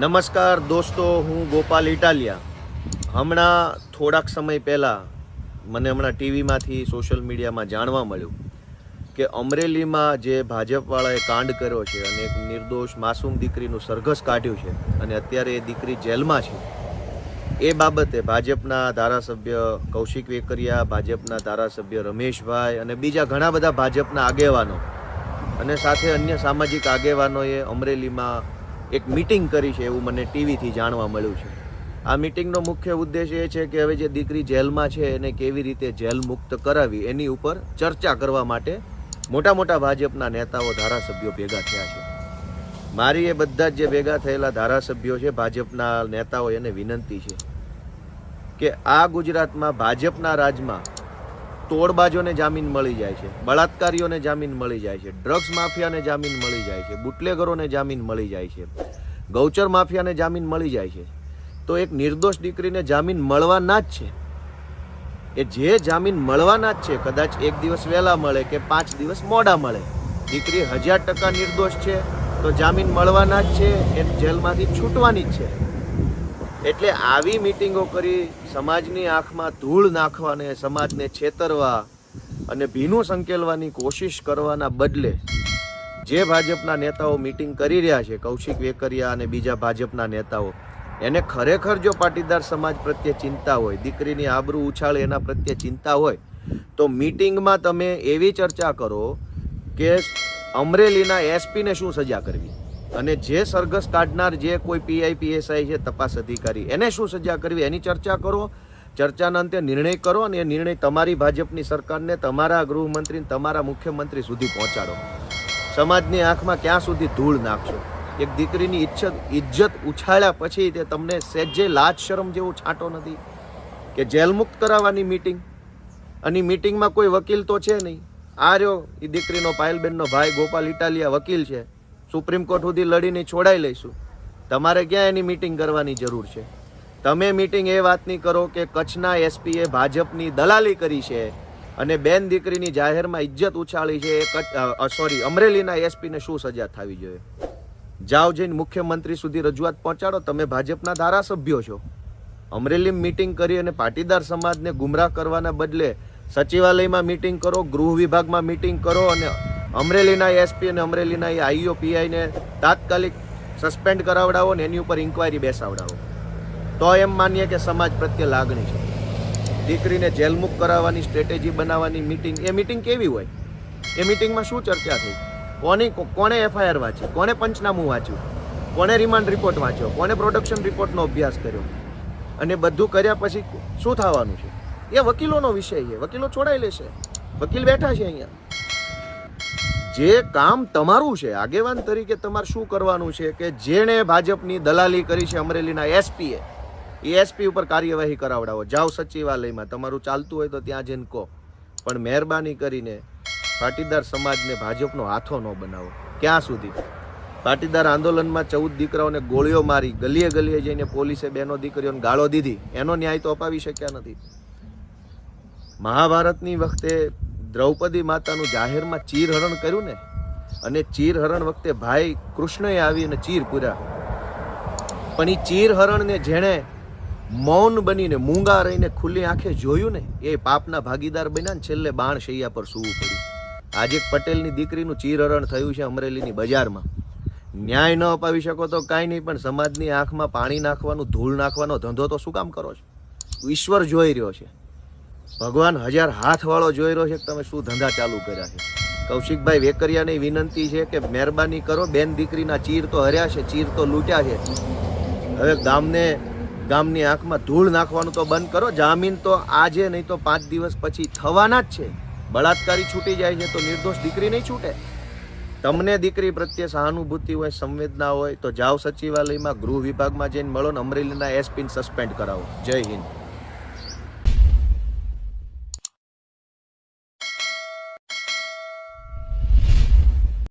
નમસ્કાર દોસ્તો, હું ગોપાલ ઇટાલિયા. હમણાં થોડાક સમય પહેલાં મને હમણાં ટીવીમાંથી, સોશિયલ મીડિયામાં જાણવા મળ્યું કે અમરેલીમાં જે ભાજપવાળાએ કાંડ કર્યો છે અને એક નિર્દોષ માસૂમ દીકરીનું સરઘસ કાઢ્યું છે અને અત્યારે એ દીકરી જેલમાં છે, એ બાબતે ભાજપના ધારાસભ્ય કૌશિક વેકરિયા, ભાજપના ધારાસભ્ય રમેશભાઈ અને બીજા ઘણા બધા ભાજપના આગેવાનો અને સાથે અન્ય સામાજિક આગેવાનોએ અમરેલીમાં એક મિટિંગ કરી છે એવું મને ટીવીથી જાણવા મળ્યું છે. આ મિટિંગનો મુખ્ય ઉદ્દેશ એ છે કે હવે જે દીકરી જેલમાં છે એને કેવી રીતે જેલ મુક્ત કરાવી એની ઉપર ચર્ચા કરવા માટે મોટા મોટા ભાજપના નેતાઓ ધારાસભ્યો ભેગા થયા છે. મારી એ બધા જ જે ભેગા થયેલા ધારાસભ્યો છે, ભાજપના નેતાઓ, એને વિનંતી છે કે આ ગુજરાતમાં ભાજપના રાજમાં તોડબાજોને જામીન મળી જાય છે, બળાત્કારીઓને જામીન મળી જાય છે, ડ્રગ્સ માફિયાને જામીન મળી જાય છે, બુટલેગરોને જામીન મળી જાય છે, ગૌચર માફિયાને જામીન મળી જાય છે. તો એક નિર્દોષ દીકરીને જામીન મળવાના જ છે. એ જે જામીન મળવાના જ છે, કદાચ એક દિવસ વહેલા મળે કે પાંચ દિવસ મોડા મળે. દીકરી હજાર ટકા નિર્દોષ છે, તો જામીન મળવાના જ છે એ જેલમાંથી છૂટવાની જ છે. એટલે આવી મિટિંગો કરી સમાજની આંખમાં ધૂળ નાખવાને, સમાજને છેતરવા અને ભીનું સંકેલવાની કોશિશ કરવાના બદલે જે ભાજપના નેતાઓ મિટિંગ કરી રહ્યા છે, કૌશિક વેકરિયા અને બીજા ભાજપના નેતાઓ, એને ખરેખર જો પાટીદાર સમાજ પ્રત્યે ચિંતા હોય, દીકરીની આબરૂ ઉછાળે એના પ્રત્યે ચિંતા હોય, તો મિટિંગમાં તમે એવી ચર્ચા કરો કે અમરેલીના એસપીને શું સજા કરવી? અને જે સરઘસ કાઢનાર જે કોઈ પીઆઈ પીએસઆઈ છે, તપાસ અધિકારી. એને શું સજા કરવી? એની ચર્ચા કરો. ચર્ચાના અંતે નિર્ણય કરો અને એ નિર્ણય તમારી ભાજપની સરકારને તમારા ગૃહમંત્રી તમારા મુખ્યમંત્રી સુધી પહોંચાડો. સમાજની આંખમાં ક્યાં સુધી ધૂળ નાખશો? એક દીકરીની ઇજ્જત ઇજ્જત ઉછાળ્યા પછી તે તમને સહેજે લાજ શરમ જેવો છાંટો નથી કે જેલમુક્ત કરાવવાની મીટિંગ અને મિટિંગમાં કોઈ વકીલ તો છે નહીં. આ રહ્યો એ દીકરીનો પાયલબેનનો ભાઈ ગોપાલ ઇટાલિયા વકીલ છે. સુપ્રીમ કોર્ટ સુધી લડીને છોડાઈ લઈશું. તમારે ક્યાં એની મીટિંગ કરવાની જરૂર છે? તમે મીટિંગ એ વાતની કરો કે કચ્છના એસપીએ ભાજપની દલાલી કરી છે અને બેન દીકરીની જાહેરમાં ઇજ્જત ઉછાળી છે એ સોરી અમરેલીના એસપીને શું સજા થવી જોઈએ? જાઓ જઈને મુખ્યમંત્રી સુધી રજૂઆત પહોંચાડો. તમે ભાજપના ધારાસભ્યો છો. અમરેલી મીટિંગ કરી અને પાટીદાર સમાજને ગુમરાહ કરવાના બદલે સચિવાલયમાં મીટિંગ કરો, ગૃહ વિભાગમાં મીટિંગ કરો અને અમરેલીના એસપી અને અમરેલીના આઈઓ પીઆઈને તાત્કાલિક સસ્પેન્ડ કરાવડાવો ને એની ઉપર ઇન્કવાયરી બેસાવડાવો. તો એમ માનીએ કે સમાજ પ્રત્યે લાગણી છે. દીકરીને જેલમુક્ત કરાવવાની સ્ટ્રેટેજી બનાવવાની મીટિંગ, એ મીટિંગ કેવી હોય? એ મિટિંગમાં શું ચર્ચા થઈ? કોની, કોણે એફઆઈઆર વાંચી? કોણે પંચનામું વાંચ્યું? કોણે રિમાન્ડ રિપોર્ટ વાંચ્યો? કોણે પ્રોડક્શન રિપોર્ટનો અભ્યાસ કર્યો? અને બધું કર્યા પછી શું થવાનું છે? એ વકીલોનો વિષય છે. વકીલો છોડાઈ લેશે. વકીલ બેઠા છે અહીંયા. જે કામ તમારું છે, આગેવાન તરીકે તમારે શું કરવાનું છે કે જેણે ભાજપની દલાલી કરી છે અમરેલીના એસપીએ, એ એસપી ઉપર કાર્યવાહી કરાવડાવો. જાઓ સચિવાલયમાં, તમારું ચાલતું હોય તો ત્યાં જઈને કહો. પણ મહેરબાની કરીને પાટીદાર સમાજને ભાજપનો હાથો ન બનાવો. ક્યાં સુધી? પાટીદાર આંદોલનમાં ચૌદ દીકરાઓને ગોળીઓ મારી, ગલીએ ગલીએ જઈને પોલીસે બેનો દીકરીઓને ગાળો દીધી. એનો ન્યાય તો અપાવી શક્યા નથી. મહાભારતની વખતે દ્રૌપદી માતાનું જાહેરમાં ચીરહરણ કર્યું ને, અને ચીરહરણ વખતે ભાઈ કૃષ્ણએ આવી અને ચીર પૂર્યા. પણ એ ચીરહરણને જેણે મૌન બનીને મૂંગા રહીને ખુલ્લી આંખે જોયું ને, એ પાપના ભાગીદાર બન્યા ને છેલ્લે બાણ શૈયા પર સૂવું પડ્યું. આજે પટેલની દીકરીનું ચીરહરણ થયું છે અમરેલીની બજારમાં. ન્યાય ન અપાવી શકો તો કાંઈ નહીં, પણ સમાજની આંખમાં પાણી નાખવાનું, ધૂળ નાખવાનો ધંધો તો શું કામ કરો છો? ઈશ્વર જોઈ રહ્યો છે. ભગવાન હજાર હાથવાળો જોઈ રહ્યો છે કે તમે શું ધંધા ચાલુ કર્યા છે? કૌશિકભાઈ વેકરિયાની વિનંતી છે કે મહેરબાની કરો, બેન દીકરીના ચીર તો હર્યા છે, ચીર તો લૂંટ્યા છે. હવે ગામને, ગામની આંખમાં ધૂળ નાખવાનું તો બંધ કરો, જામીન તો આજે નહીં તો પાંચ દિવસ પછી થવાના જ છે. બળાત્કારી છૂટી જાય છે તો નિર્દોષ દીકરી નહીં છૂટે. તમને દીકરી પ્રત્યે સહાનુભૂતિ હોય, સંવેદના હોય તો જાઓ સચિવાલયમાં, ગૃહ વિભાગમાં જઈને મળો ને અમરેલીના એસપીને સસ્પેન્ડ કરાવો. જય હિન્દ.